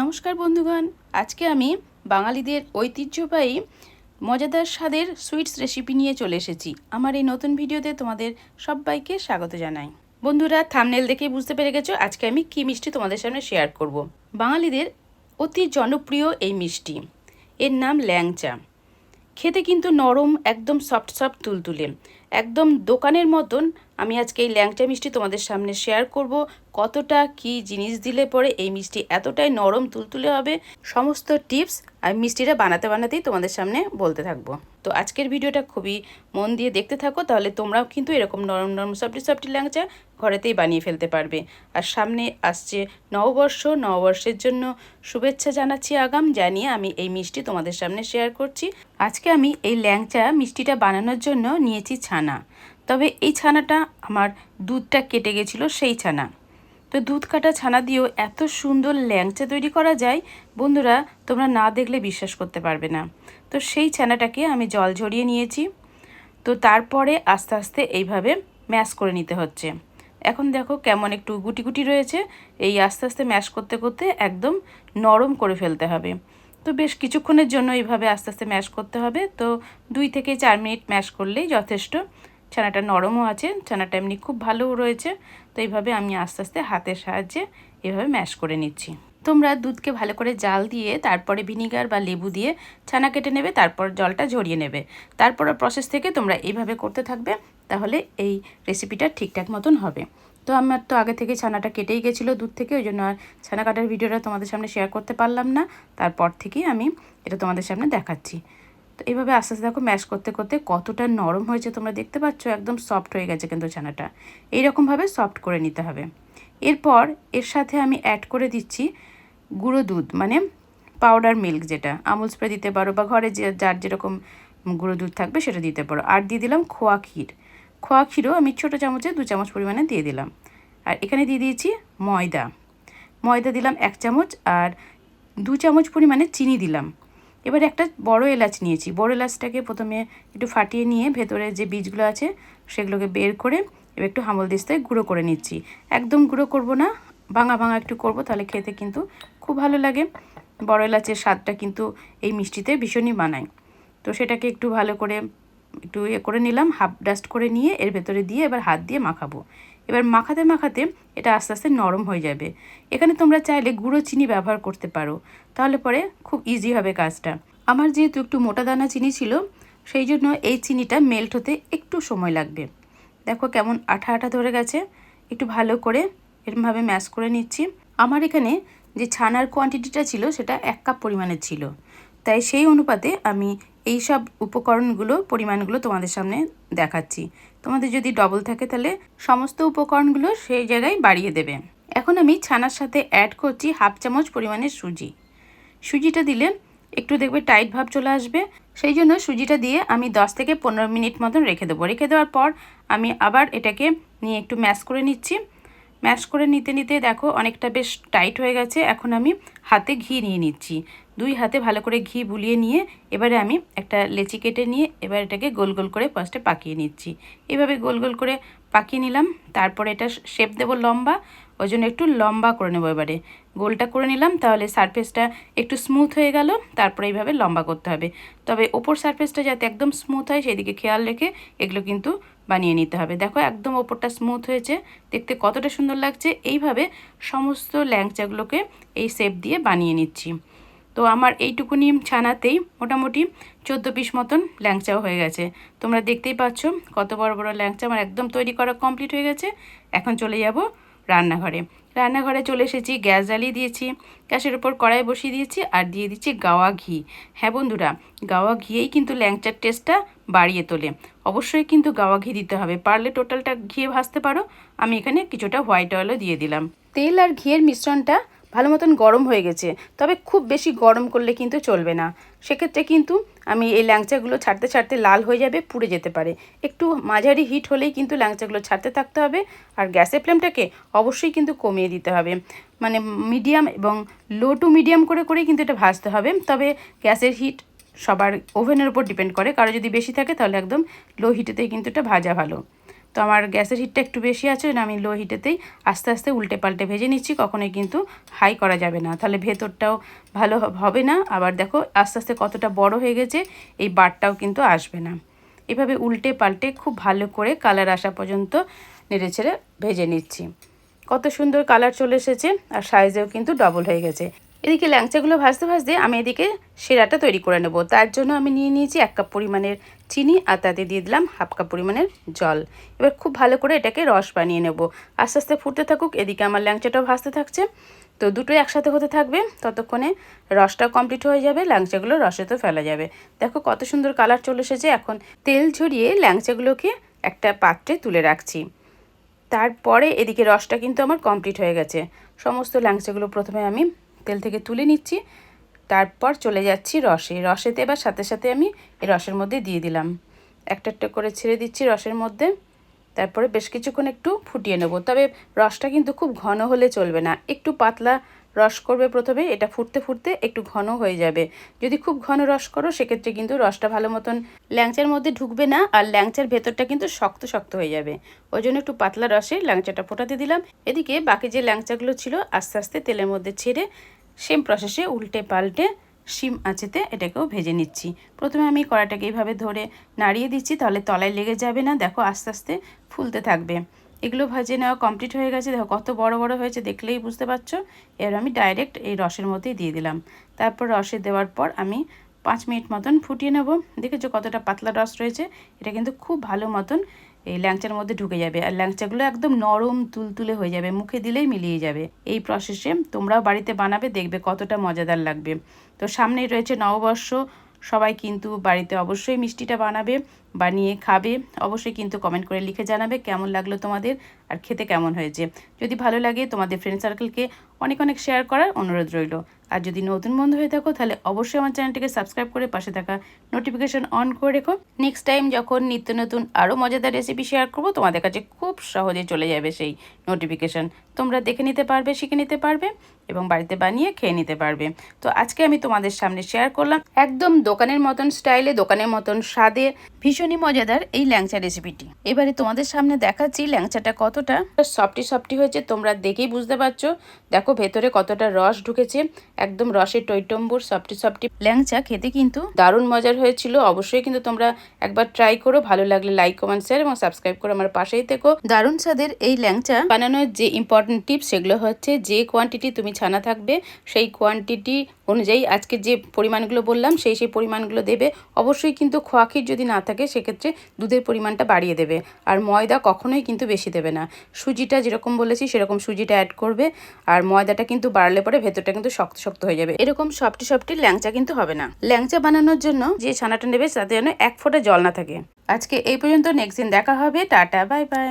নমস্কার বন্ধুগণ। আজকে আমি বাঙালিদের ঐতিহ্যবাহী মজাদার স্বাদের সুইটস রেসিপি নিয়ে চলে এসেছি। আমার এই নতুন ভিডিওতে তোমাদের সবাইকে স্বাগত জানাই। বন্ধুরা থামনেল দেখে বুঝতে পেরে গেছো, আজকে আমি কী মিষ্টি তোমাদের সামনে শেয়ার করব। বাঙালিদের অতি জনপ্রিয় এই মিষ্টি। এর নাম ল্যাংচা। খেতে কিন্তু নরম, একদম সফট সফট তুলতুলে। একদম দোকানের মতন আমি আজকে এই ল্যাংচা মিষ্টি তোমাদের সামনে শেয়ার করব। কতটা কি জিনিস দিলে পরে এই মিষ্টি এতটাই নরম তুলতুলে হবে? সমস্ত টিপস আমি মিষ্টিটা বানাতে বানাতেই তোমাদের সামনে বলতে থাকব। তো আজকের ভিডিওটা খুবই মন দিয়ে দেখতে থাকো, তাহলে তোমরাও কিন্তু এরকম নরম নরম সফটি সফটি ল্যাংচা ঘরেতেই বানিয়ে ফেলতে পারবে। আর সামনে আসছে নববর্ষ, নববর্ষের জন্য শুভেচ্ছা জানাচ্ছি, আগাম জানিয়ে আমি এই মিষ্টি তোমাদের সামনে শেয়ার করছি। আজকে আমি এই ল্যাংচা মিষ্টিটা বানানোর জন্য নিয়েছি ছানা। তবে এই ছানাটা আমার দুধটা কেটে গেছিল সেই ছানা। তো দুধ কাটা ছানা দিয়েও এত সুন্দর ল্যাংচা তৈরি করা যায়, বন্ধুরা তোমরা না দেখলে বিশ্বাস করতে পারবে না। তো সেই ছানাটাকে আমি জল ঝরিয়ে নিয়েছি। তো তারপরে আস্তে আস্তে এইভাবে ম্যাশ করে নিতে হচ্ছে। এখন দেখো কেমন একটু গুটি গুটি রয়েছে। এই আস্তে আস্তে ম্যাশ করতে করতে একদম নরম করে ফেলতে হবে। তো বেশ কিছুক্ষণের জন্য এইভাবে আস্তে আস্তে ম্যাশ করতে হবে। তো দুই থেকে চার মিনিট ম্যাশ করলেই যথেষ্ট। ছানাটা নরমও আছে, ছানাটা এমনি খুব ভালোও রয়েছে, তো এইভাবে আমি আস্তে আস্তে হাতের সাহায্যে এভাবে ম্যাশ করে নিচ্ছি। তোমরা দুধকে ভালো করে জাল দিয়ে, তারপরে ভিনিগার বা লেবু দিয়ে ছানা কেটে নেবে, তারপর জলটা ঝরিয়ে নেবে। তারপর প্রসেস থেকে তোমরা এইভাবে করতে থাকবে, তাহলে এই রেসিপিটা ঠিকঠাক মতন হবে। তো আমার তো আগে থেকে ছানাটা কেটেই গেছিল দুধ থেকে, ওই জন্য আর ছানা কাটার ভিডিওটা তোমাদের সামনে শেয়ার করতে পারলাম না। তারপর থেকেই আমি এটা তোমাদের সামনে দেখাচ্ছি। তো এইভাবে আস্তে আস্তে দেখো ম্যাশ করতে করতে কতটা নরম হয়েছে তোমরা দেখতে পাচ্ছ, একদম সফট হয়ে গেছে কিন্তু ছানাটা। এইরকমভাবে সফট করে নিতে হবে। এরপর এর সাথে আমি অ্যাড করে দিচ্ছি গুঁড়ো দুধ মানে পাউডার মিল্ক যেটা। আমুল স্প্রে দিতে পারো বা ঘরে যে, যার যেরকম গুঁড়ো দুধ থাকবে সেটা দিতে পারো। আর দিয়ে দিলাম খোয়া ক্ষীর। খোয়া ক্ষীরও আমি ছোটো চামচে দু চামচ পরিমাণে দিয়ে দিলাম। আর এখানে দিয়ে দিয়েছি ময়দা। ময়দা দিলাম এক চামচ আর দু চামচ পরিমাণে চিনি দিলাম। এবার একটা বড় এলাচ নিয়েছি। বড় এলাচটাকে প্রথমে একটু ফাটিয়ে নিয়ে ভেতরে যে বীজগুলো আছে সেগুলোকে বের করে এবার একটু হামল দিস্তায় গুঁড়ো করে নিচ্ছি। একদম গুঁড়ো করব না, ভাঙা ভাঙা একটু করব, তাহলে খেতে কিন্তু খুব ভালো লাগে। বড় এলাচের স্বাদটা কিন্তু এই মিষ্টিতে ভীষণই বানায় তো সেটাকে একটু ভালো করে একটু ইয়ে করে নিলাম, হাফ ডাস্ট করে নিয়ে এর ভেতরে দিয়ে এবার হাত দিয়ে মাখাবো। এবার মাখাতে মাখাতে এটা আস্তে আস্তে নরম হয়ে যাবে। এখানে তোমরা চাইলে গুঁড়ো চিনি ব্যবহার করতে পারো। তাহলে পরে খুব ইজি হবে কাজটা। আমার যেহেতু একটু মোটা দানা চিনি ছিল, সেই জন্য এই চিনিটা মেল্ট হতে একটু সময় লাগবে। দেখো কেমন আঠা আঠা ধরে গেছে। একটু ভালো করে এরমভাবে ম্যাশ করে নিচ্ছি। আমার এখানে যে ছানার কোয়ান্টিটিটা ছিল, সেটা এক কাপ পরিমাণের ছিল। তাই সেই অনুপাতে আমি এই সব উপকরণগুলো, পরিমাণগুলো তোমাদের সামনে দেখাচ্ছি। তোমাদের যদি ডবল থাকে তাহলে সমস্ত উপকরণগুলো সেই জায়গায় বাড়িয়ে দেবে। এখন আমি ছানার সাথে অ্যাড করছি হাফ চামচ পরিমাণের সুজি। সুজিটা দিলে একটু দেখবে টাইট ভাব চলে আসবে। সেই জন্য সুজিটা দিয়ে আমি 10 থেকে পনেরো মিনিট মতন রেখে দেবো। রেখে দেওয়ার পর আমি আবার এটাকে নিয়ে একটু ম্যাশ করে নিচ্ছি। ম্যাশ করে নিতে নিতে দেখো অনেকটা বেশ টাইট হয়ে গেছে। এখন আমি হাতে ঘি নিয়ে নিচ্ছি। দুই হাতে ভালো করে ঘি বুলিয়ে নিয়ে এবারে আমি একটা লেচি কেটে নিয়ে এবার এটাকে গোল গোল করে ফার্স্টে পাকিয়ে নিচ্ছি। এভাবে গোল গোল করে পাকিয়ে নিলাম। তারপরে এটা শেপ দেবো লম্বা। ওই জন্য একটু লম্বা করে নেব এবারে। গোলটা করে নিলাম তাহলে সারফেসটা একটু স্মুথ হয়ে গেল। তারপরে এইভাবে লম্বা করতে হবে। তবে ওপর সারফেসটা যাতে একদম স্মুথ হয়, সেদিকে খেয়াল রেখে এগুলো কিন্তু বানিয়ে নিতে হবে। দেখো একদম ওপরটা স্মুথ হয়েছে। দেখতে কতটা সুন্দর লাগছে। এইভাবে সমস্ত ল্যাংচাগুলোকে এই শেপ দিয়ে বানিয়ে নিচ্ছি। তো আমার এইটুকুনি ছানাতেই মোটামুটি চোদ্দ পিস মতন ল্যাংচাও হয়ে গেছে। তোমরা দেখতেই পাচ্ছ কত বড় বড় ল্যাংচা। আমার একদম তৈরি করা কমপ্লিট হয়ে গেছে। এখন চলে যাব রান্নাঘরে। রান্নাঘরে চলে এসেছি, গ্যাস জ্বালিয়ে দিয়েছি, গ্যাসের উপর কড়াই বসিয়ে দিয়েছি আর দিয়ে দিচ্ছি গাওয়া ঘি। হ্যাঁ বন্ধুরা, গাওয়া ঘিয়েই কিন্তু ল্যাংচার টেস্টটা বাড়িয়ে তোলে। অবশ্যই কিন্তু গাওয়া ঘি দিতে হবে। পারলে টোটালটা ঘিয়ে ভাজতে পারো। আমি এখানে কিছুটা হোয়াইট অয়েলও দিয়ে দিলাম। তেল আর ঘিয়ের মিশ্রণটা ভালো মতন গরম হয়ে গেছে। তবে খুব বেশি গরম করলে কিন্তু চলবে না। সেক্ষেত্রে কিন্তু আমি এই ল্যাংচাগুলো ছাড়তে ছাড়তে লাল হয়ে যাবে, পুড়ে যেতে পারে। একটু মাঝারি হিট হলেই কিন্তু ল্যাংচাগুলো ছাড়তে থাকতে হবে আর গ্যাসের ফ্লেমটাকে অবশ্যই কিন্তু কমিয়ে দিতে হবে। মানে মিডিয়াম এবং লো টু মিডিয়াম করে করেই কিন্তু এটা ভাজতে হবে। তবে গ্যাসের হিট সবার ওভেনের উপর ডিপেন্ড করে। কারও যদি বেশি থাকে তাহলে একদম লো হিটেতেই কিন্তু এটা ভাজা ভালো। তো আমার গ্যাসের হিটটা একটু বেশি আছে আমি লো হিটেতেই আস্তে আস্তে উল্টে পাল্টে ভেজে নিচ্ছি, কখনোই কিন্তু হাই করা যাবে না। তাহলে ভেতরটাও ভালো হবে না। আবার দেখো, আস্তে আস্তে কতটা বড় হয়ে গেছে, এই বারটাও কিন্তু আসবে না। এভাবে উল্টে পাল্টে খুব ভালো করে কালার আসা পর্যন্ত নেড়ে ছেড়ে ভেজে নিচ্ছি। কত সুন্দর কালার চলে এসেছে, আর সাইজেও কিন্তু ডবল হয়ে গেছে। এদিকে ল্যাংচাগুলো ভাজতে ভাজতে আমি এদিকে সেরাটা তৈরি করে নেব। তার জন্য আমি নিয়ে নিয়েছি এক কাপ পরিমাণের চিনি আর তাতে দিয়ে দিলাম হাফ কাপ পরিমাণের জল। এবার খুব ভালো করে এটাকে রস বানিয়ে নেব। আস্তে আস্তে ফুটতে থাকুক, এদিকে আমার ল্যাংচাটাও ভাজতে থাকছে। তো দুটোই একসাথে হতে থাকবে, ততক্ষণে রসটা কমপ্লিট হয়ে যাবে, ল্যাংচাগুলো রসে তো ফেলা যাবে। দেখো কত সুন্দর কালার চলে এসেছে, এখন তেল ঝরিয়ে ল্যাংচাগুলোকে একটা পাত্রে তুলে রাখছি। তারপরে এদিকে রসটা কিন্তু আমার কমপ্লিট হয়ে গেছে। সমস্ত ল্যাংচাগুলো প্রথমে আমি তেল থেকে তুলে নিচ্ছি। তারপর চলে যাচ্ছি রসে। রসেতে এবার সাথে সাথে আমি এই রসের মধ্যে দিয়ে দিলাম। একটা একটা করে ছেড়ে দিচ্ছি রসের মধ্যে। তারপরে বেশ কিছুক্ষণ একটু ফুটিয়ে নেব। তবে রসটা কিন্তু খুব ঘন হলে চলবে না। একটু পাতলা রস করবে প্রথমে, এটা ফুটতে ফুটতে একটু ঘন হয়ে যাবে। যদি খুব ঘন রস করো, সেক্ষেত্রে কিন্তু রসটা ভালো মতন ল্যাংচার মধ্যে ঢুকবে না, আর ল্যাংচার ভেতরটা কিন্তু শক্ত শক্ত হয়ে যাবে। ওই জন্য একটু পাতলা রসে ল্যাংচাটা ফোটাতে দিলাম। এদিকে বাকি যে ল্যাংচাগুলো ছিল, আস্তে আস্তে তেলের মধ্যে ছেড়ে সেম প্রসেসে উল্টে পাল্টে শিম আঁচেতে এটাকেও ভেজে নিচ্ছি। প্রথমে আমি কড়াটাকে এইভাবে ধরে নাড়িয়ে দিচ্ছি, তাহলে তলায় লেগে যাবে না, দেখো আস্তে আস্তে ফুলতে থাকবে। এগুলো ভাজে নেওয়া কমপ্লিট হয়ে গেছে। দেখো কত বড় বড় হয়েছে দেখলেই বুঝতে পারছ। এবার আমি ডাইরেক্ট এই রসের মধ্যেই দিয়ে দিলাম। তারপর রসে দেওয়ার পর আমি পাঁচ মিনিট মতন ফুটিয়ে নেব। দেখেছ কতটা পাতলা রস রয়েছে? এটা কিন্তু খুব ভালো মতন এই ল্যাংচার মধ্যে ঢুকে যাবে। আর ল্যাংচাগুলো একদম নরম তুলতুলে হয়ে যাবে, মুখে দিলেই মিলিয়ে যাবে। এই প্রসেসে তোমরাও বাড়িতে বানাবে, দেখবে কতটা মজাদার লাগবে। তো সামনেই রয়েছে নববর্ষ, সবাই কিন্তু বাড়িতে অবশ্যই মিষ্টিটা বানাবে। বানিয়ে খাবে, অবশ্যই কিন্তু কমেন্ট করে লিখে জানাবে কেমন লাগল তোমাদের আর খেতে কেমন হয়েছে। যদি ভালো লাগে তোমাদের ফ্রেন্ড সার্কেলকে অনেক অনেক শেয়ার করার অনুরোধ রইল। আর যদি নতুন বন্ধু হয়ে থাকো তাহলে অবশ্যই আমার চ্যানেলটিকে সাবস্ক্রাইব করে পাশে থাকা নোটিফিকেশন অন করে রেখো। নেক্সট টাইম যখন নিত্য নতুন আরও মজাদার রেসিপি শেয়ার করব, তোমাদের কাছে খুব সহজে চলে যাবে সেই নোটিফিকেশন তোমরা দেখে নিতে পারবে, শিখে নিতে পারবে এবং বাড়িতে বানিয়ে খেয়ে নিতে পারবে। তো আজকে আমি তোমাদের সামনে শেয়ার করলাম একদম দোকানের মতন স্টাইলে দোকানের মতন স্বাদে ভীষণই মজাদার এই ল্যাংচা রেসিপিটি এবারে তোমাদের সামনে দেখাচ্ছি ল্যাংচাটা কতটা। সফটি সফটি হয়েছে, তোমরা দেখেই বুঝতে পারছ। দেখো, ভেতরে কতটা রস ঢুকেছে। একদম রসের টৈটম্বুর সফটি সফটি ল্যাংচা খেতে কিন্তু দারুণ মজার হয়েছিল। অবশ্যই কিন্তু তোমরা একবার ট্রাই করো। ভালো লাগলে লাইক কমেন্ট শেয়ার এবং সাবস্ক্রাইব করে আমার পাশেই থেকো। দারুণ স্বাদের এই ল্যাংচা বানানোর যে ইম্পর্টেন্ট টিপস সেগুলো হচ্ছে যে কোয়ান্টিটি তুমি ছানা থাকবে, সেই কোয়ান্টিটি অনুযায়ী আজকে যে পরিমাণগুলো বললাম, সেই সেই পরিমাণগুলো দেবে। অবশ্যই কিন্তু খোয়া ক্ষীর যদি না থাকে সেক্ষেত্রে দুধের পরিমাণটা বাড়িয়ে দেবে। আর ময়দা কখনোই কিন্তু বেশি দেবে না। সুজিটা যেরকম বলেছি, সেরকম সুজিটা অ্যাড করবে। আর ময়দাটা কিন্তু বাড়লে পরে ভেতরটা কিন্তু শক্ত শক্ত হয়ে যাবে। এরকম সফটি সফটি ল্যাংচা কিন্তু হবে না। ল্যাংচা বানানোর জন্য যে ছানাটা নেবে, তাতে যেন এক ফোঁটা জল না থাকে। আজকে এই পর্যন্ত নেক্সট দিন দেখা হবে। Tata bye bye